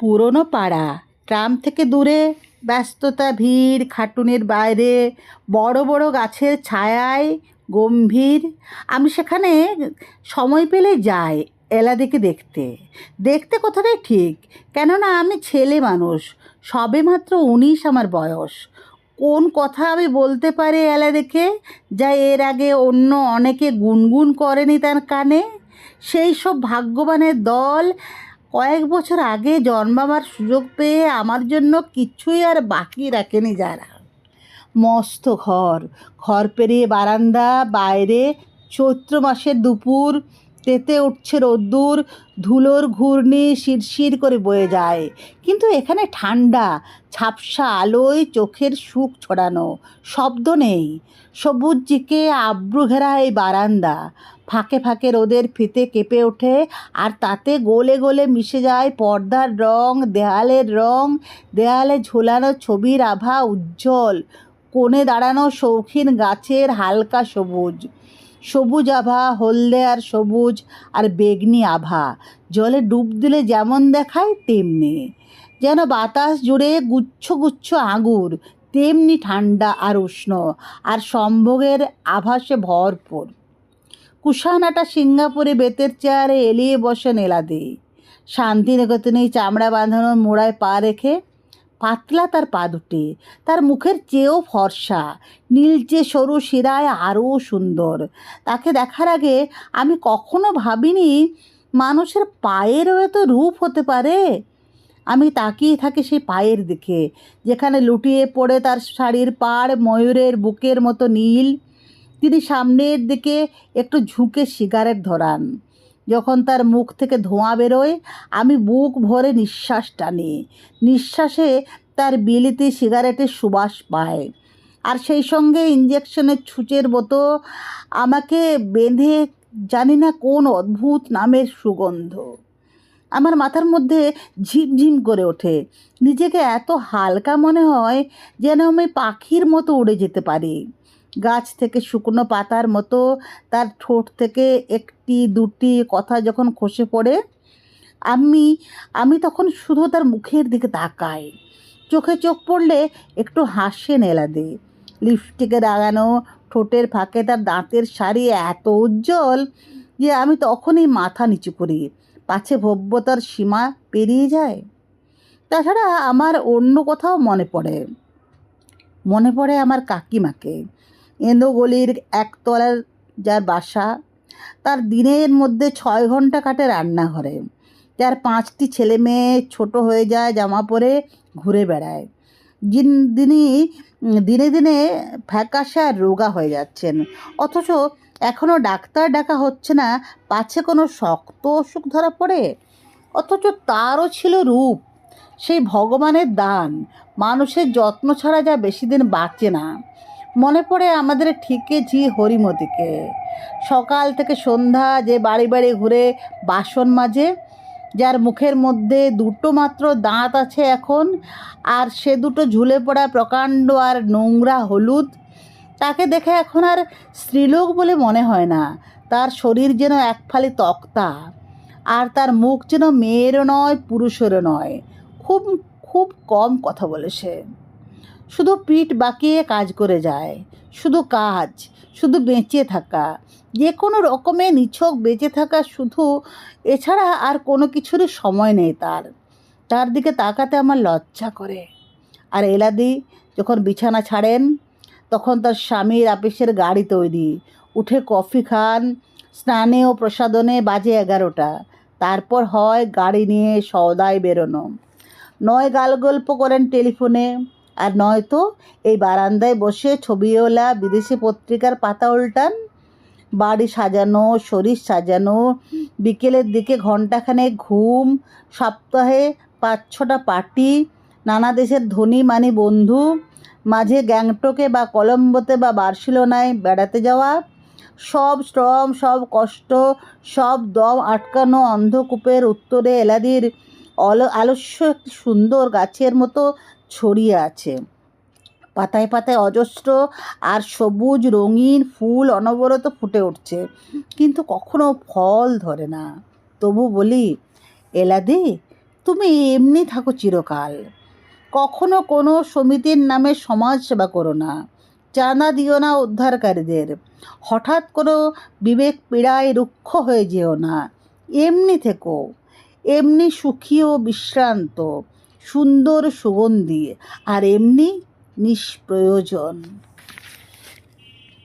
পুরনো পাড়া। ট্রাম থেকে দূরে, ব্যস্ততা, ভিড়, খাটুনের বাইরে, বড় বড় গাছের ছায়ায়, গম্ভীর। আমি সেখানে সময় পেলে যাই এলা এলাদিকে দেখতে। দেখতে কথাটাই ঠিক, কেননা আমি ছেলে মানুষ, সবে মাত্র উনিশ আমার বয়স। কোন কথা আমি বলতে পারি এলা দেখে যা এর আগে অন্য অনেকে গুনগুন করেনি তার কানে? সেই সব ভাগ্যবানের দল কয়েক বছর আগে জন্মাবার সুযোগ পেয়ে আমার জন্য কিছুই আর বাকি রাখেনি যারা। মস্ত ঘর ঘর পেরিয়ে বারান্দা, বাইরে চৈত্র মাসের দুপুর, তেতে উঠছে রোদ্দুর, ধুলোর ঘূর্ণি শিরশির করে বয়ে যায়। কিন্তু এখানে ঠান্ডা, ঝাপসা আলোয় চোখের সুখ ছড়ানো, শব্দ নেই। সবুজ জিকে আব্রু ঘেরা এই বারান্দা ফাঁকে ফাঁকে রোদের ফিতে কেঁপে ওঠে আর তাতে গোলে গোলে মিশে যায় পর্দার রং, দেয়ালের রং, দেয়ালে ঝোলানো ছবির আভা উজ্জ্বল, কোণে দাঁড়ানো শৌখিন গাছের হালকা সবুজ। সবুজ আভা, হলদে আর সবুজ আর বেগনি আভা, জলে ডুব দিলে যেমন দেখায় তেমনি। যেন বাতাস জুড়ে গুচ্ছ গুচ্ছ আঙুর তেমনি ঠান্ডা আর উষ্ণ, আর সম্ভোগের আভাসে ভরপুর। কুষানাটা সিঙ্গাপুরে বেতের চেয়ারে এলিয়ে বসেন এলাদি শান্তিনিকেতনে চামড়া বাঁধানো মোড়ায় পা রেখে পাতলা তার পা দুটি। তার মুখের চেয়েও ফর্সা নীলচে সরু শিরায় আরও সুন্দর। তাকে দেখার আগে আমি কখনো ভাবিনি মানুষের পায়েরও এত রূপ হতে পারে। আমি তাকিয়ে থাকি সেই পায়ের দিকে, যেখানে লুটিয়ে পড়ে তার শাড়ির পাড় ময়ূরের বুকের মতো নীল। তিনি সামনের দিকে একটু ঝুঁকে সিগারেট ধরান। যখন তার মুখ থেকে ধোঁয়া বেরোয়, আমি বুক ভরে নিঃশ্বাস টানি। নিঃশ্বাসে তার বিলিতি সিগারেটের সুবাস পায়। আর সেই সঙ্গে ইঞ্জেকশনের ছুঁচের মতো আমাকে বেঁধে জানি না কোন অদ্ভুত নামের সুগন্ধ। আমার মাথার মধ্যে ঝিমঝিম করে ওঠে। নিজেকে এত হালকা মনে হয় যেন আমি পাখির মতো উড়ে যেতে পারি। গাছ থেকে শুকনো পাতার মতো তার ঠোঁট থেকে একটি, দুটি কথা যখন খসে পড়ে, আমি আমি তখন শুধু তার মুখের দিকে তাকাই। চোখে চোখ পড়লে একটু হাসে নেলা নেলাদে। লিপস্টিকে লাগানো ঠোঁটের ফাঁকে তার দাঁতের শাড়ি এত উজ্জ্বল যে আমি তখনই মাথা নিচু করি। পাছে ভব্যতার সীমা পেরিয়ে যায়। তাছাড়া আমার অন্য কোথাও মনে পড়ে। মনে পড়ে আমার কাকিমাকে। এঁদোগলির একতলার যার বাসা, তার দিনের মধ্যে ছয় ঘণ্টা কাটে রান্নাঘরে। যার পাঁচটি ছেলে মেয়ে ছোট হয়ে যায় জামা পরে ঘুরে বেড়ায়। যিন তিনি দিনে দিনে ফ্যাকাশে রোগা হয়ে যাচ্ছেন। অথচ এখনও ডাক্তার ডাকা হচ্ছে না, পাছে কোনো শক্ত অসুখ ধরা পড়ে? অথচ তারও ছিল রূপ, সেই ভগবানের দান। মানুষের যত্ন ছাড়া যা বেশি দিন বাঁচে না। মনে পড়ে আমাদের ঠিকেছি হরিমতিকে। সকাল থেকে সন্ধ্যা যে বাড়ি বাড়ি ঘুরে বাসন মাজে, যার মুখের মধ্যে দুটো মাত্র দাঁত আছে এখন, আর সে দুটো ঝুলে পড়া প্রকাণ্ড আর নোংরা হলুদ, তাকে দেখে এখন আর স্ত্রীলোক বলে মনে হয় না। তার শরীর যেন এক ফালি তক্তা, আর তার মুখ যেন মেয়েরও নয়, পুরুষেরও নয়। খুব খুব কম কথা বলে সে। শুধু পিঠ বাঁকিয়ে কাজ করে যায়, শুধু কাজ, শুধু বেঁচে থাকা। যে কোনো রকমে নিছক বেঁচে থাকা শুধু এছাড়া আর কোনো কিছুরই সময় নেই তার। তার দিকে তাকাতে আমার লজ্জা করে। আর এলাদি যখন বিছানা ছাড়েন, তখন তার স্বামীর আপিসের গাড়ি তৈরি। উঠে কফি খান, স্নানে ও প্রসাদনে বাজে এগারোটা। তারপর হয় গাড়ি নিয়ে সওদায় বেরোনো। নয় গাল গল্প করেন টেলিফোনে। আর নয়তো এই বারান্দায় বসে ছবিওয়ালা বিদেশি পত্রিকার পাতা উল্টান, বাড়ি সাজানো, শরীর সাজানো, বিকেলের দিকে ঘন্টাখানেক ঘুম, সপ্তাহে পাঁচ ছটা পার্টি, নানা দেশের ধনী মানি বন্ধু, মাঝে গ্যাংটকে বা কলম্বোতে বা বার্সিলোনায় বেড়াতে যাওয়া, সব শ্রম, সব কষ্ট, সব দম আটকানো অন্ধকূপের উত্তরে এলাদির অল, আলস্য একটি সুন্দর গাছের মতো ছড়িয়ে আছে। পাতায় পাতায় অজস্র আর সবুজ রঙিন ফুল অনবরত ফুটে উঠছে। কিন্তু কখনো ফল ধরে না। তবু বলি, এলাদি, তুমি এমনি থাকো চিরকাল। কখনো কোনো সমিতির নামে সমাজ সেবা করো না। চাঁদা দিও না উদ্ধারকারীদের। হঠাৎ কোনো বিবেক পীড়ায় রুক্ষ হয়ে যেও না। এমনি থেকো। এমনি সুখী ও বিশ্রান্ত। সুন্দর সুগন্ধি আর এমনি নিষ্প্রয়োজন।